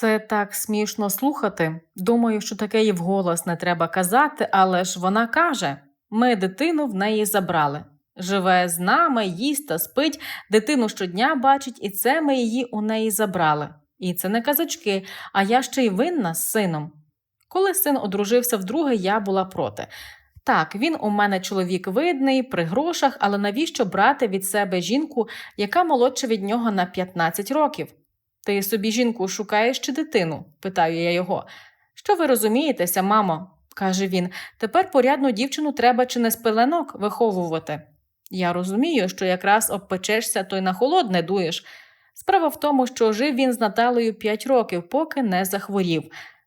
Це так смішно слухати. Думаю, що таке і вголос не треба казати, але ж вона каже: ми дитину в неї забрали. Живе з нами, їсть та спить, дитину щодня бачить, і це ми її у неї забрали. І це не казочки, а я ще й винна з сином. Коли син одружився вдруге, я була проти. Так, він у мене чоловік видний, при грошах, але навіщо брати від себе жінку, яка молодша від нього на 15 років? Ти собі жінку шукаєш чи дитину? питаю я його. Що ви розумієтеся, мамо? каже він. Тепер порядну дівчину треба чи не з пеленок виховувати. Я розумію, що якраз обпечешся, то й на холод не дуєш. Справа в тому, що жив він з Наталею 5 років, поки не захворів.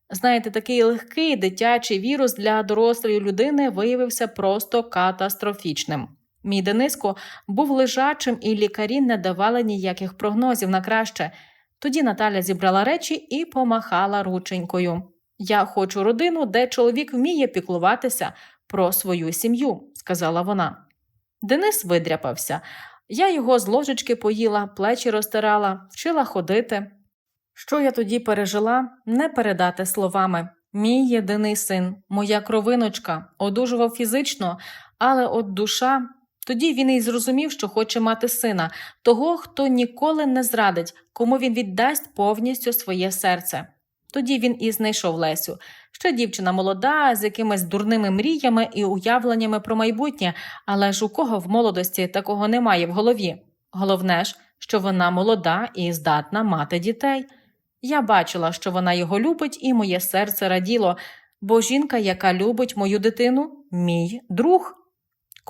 Знаєте, такий легкий дитячий вірус для дорослої людини виявився просто катастрофічним. Мій Дениско був лежачим, і лікарі не давали ніяких прогнозів на краще. Тоді Наталя зібрала речі і помахала рученькою. Я хочу родину, де чоловік вміє піклуватися про свою сім'ю, сказала вона. Денис видряпався. Я його з ложечки поїла, плечі розтирала, вчила ходити. Що я тоді пережила, не передати словами. Мій єдиний син, моя кровиночка, одужував фізично, але от душа. Тоді він і зрозумів, що хоче мати сина, того, хто ніколи не зрадить, кому він віддасть повністю своє серце. Тоді він і знайшов Лесю. Ще дівчина молода, з якимись дурними мріями і уявленнями про майбутнє, але ж у кого в молодості такого немає в голові. Головне ж, що вона молода і здатна мати дітей. Я бачила, що вона його любить, і моє серце раділо, бо жінка, яка любить мою дитину, мій друг.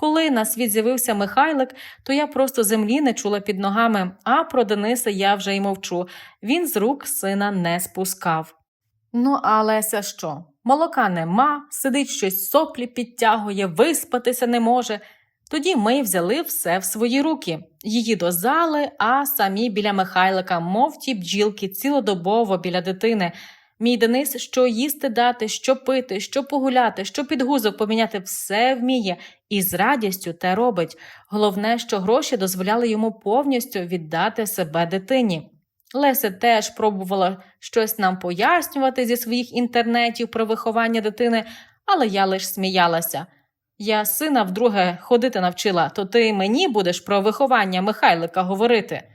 Коли на світ з'явився Михайлик, то я просто землі не чула під ногами, а про Дениса я вже й мовчу. Він з рук сина не спускав. Ну, а Леся що? Молока нема, сидить щось соплі підтягує, виспатися не може. Тоді ми взяли все в свої руки. Її до зали, а самі біля Михайлика, мов ті бджілки, цілодобово біля дитини. Мій Денис, що їсти дати, що пити, що погуляти, що підгузок поміняти, все вміє і з радістю те робить. Головне, що гроші дозволяли йому повністю віддати себе дитині. Леся теж пробувала щось нам пояснювати зі своїх інтернетів про виховання дитини, але я лиш сміялася. Я сина вдруге ходити навчила, то ти мені будеш про виховання Михайлика говорити.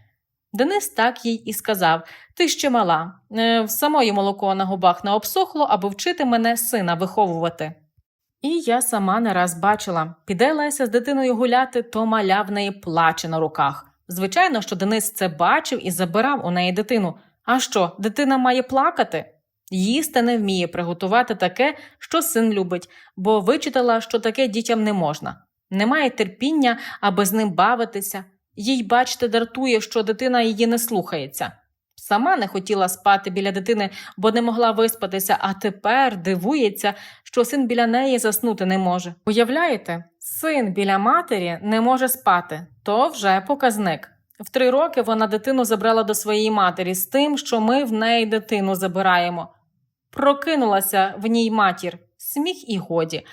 Денис так їй і сказав Ти ще мала, е, в самої молоко на губах не обсохло, аби вчити мене сина виховувати. І я сама не раз бачила піде Леся з дитиною гуляти, то маля в неї плаче на руках. Звичайно, що Денис це бачив і забирав у неї дитину. А що, дитина має плакати? Їсти не вміє приготувати таке, що син любить, бо вичитала, що таке дітям не можна. Немає терпіння, аби з ним бавитися. Їй, бачите, дратує, що дитина її не слухається. Сама не хотіла спати біля дитини, бо не могла виспатися, а тепер дивується, що син біля неї заснути не може. Уявляєте, син біля матері не може спати, то вже показник. В три роки вона дитину забрала до своєї матері з тим, що ми в неї дитину забираємо. Прокинулася в ній матір, сміх і годі.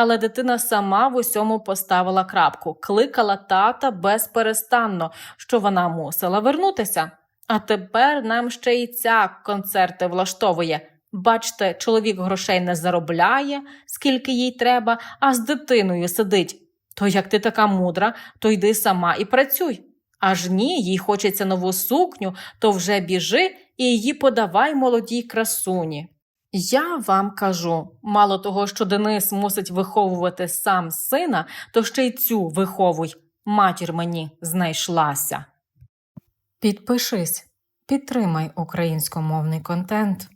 Але дитина сама в усьому поставила крапку, кликала тата безперестанно, що вона мусила вернутися. А тепер нам ще й ця концерти влаштовує. Бачте, чоловік грошей не заробляє, скільки їй треба, а з дитиною сидить. То як ти така мудра, то йди сама і працюй. Аж ні, їй хочеться нову сукню, то вже біжи і її подавай молодій красуні. Я вам кажу, мало того, що Денис мусить виховувати сам сина, то ще й цю виховуй. Матір мені знайшлася. Підпишись, підтримай українськомовний контент.